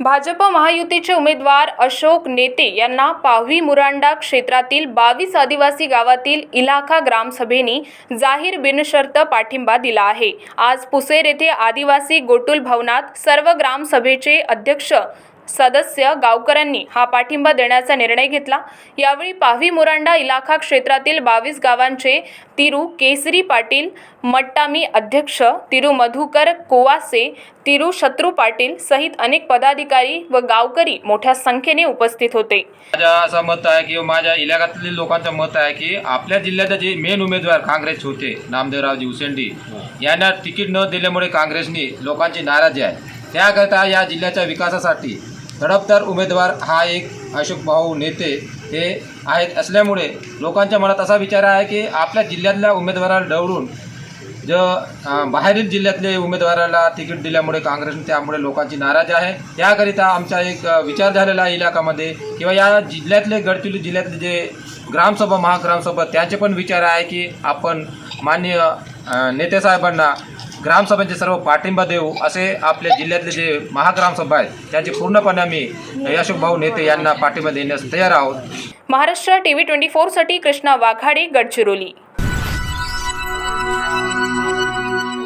भाजप महायुतीचे उमेदवार अशोक नेते यांना पाव्ही मुरांडा क्षेत्रातील बावीस आदिवासी गावातील इलाखा ग्रामसभेने जाहीर बिनशर्त पाठिंबा दिला आहे. आज पुसेर येथे आदिवासी गोटुल भवनात सर्व ग्रामसभेचे अध्यक्ष सदस्य गावकऱ्यांनी हा पाठिंबा देण्याचा निर्णय घेतला. यावेळी पाव्ही मुरांडा इलाखा क्षेत्रातील बावीस गावांचे तिरू केसरी पाटील मट्टामी अध्यक्ष तिरू मधुकर कोवासे तिरू शत्रू पाटील सहित अनेक पदाधिकारी व गावकरी मोठ्या संख्येने उपस्थित होते. माझ्या असं मत आहे की माझ्या इलाक्यातील लोकांचं मत आहे की आपल्या जिल्ह्याचे जे मेन उमेदवार काँग्रेस होते नामदेवरावजी उसेंडी यांना तिकीट न दिल्यामुळे काँग्रेसनी लोकांची नाराजी आहे. त्याकरता या जिल्ह्याच्या विकासासाठी धडपदार उमेदवार हा एक अशोक भाऊ नेते हे आहेत. असल्यामुळे लोकांच्या मनात असा विचार आहे की आपल्या जिल्ह्यातल्या उमेदवाराला डवळून ज बाहेरील जिल्ह्यातले उमेदवाराला तिकीट दिल्यामुळे काँग्रेस त्यामुळे लोकांची नाराजी आहे. त्याकरिता आमचा एक विचार झालेला आहे इलाकामध्ये किंवा या जिल्ह्यातले गडचिरोली जिल्ह्यातले जे ग्रामसभा महाग्रामसभा त्यांचे पण विचार आहे की आपण माननीय नेतेसाहेबांना ग्रामसभेचे सर्व पाठिंबा देऊ असे आपल्या जिल्ह्यातले जे महाग्रामसभा आहेत त्यांचे पूर्णपणे आम्ही अशोक भाऊ नेते यांना पाठिंबा देण्यास तयार आहोत. महाराष्ट्र टीव्ही ट्वेंटी फोरसाठी कृष्णा वाघाडे गडचिरोली.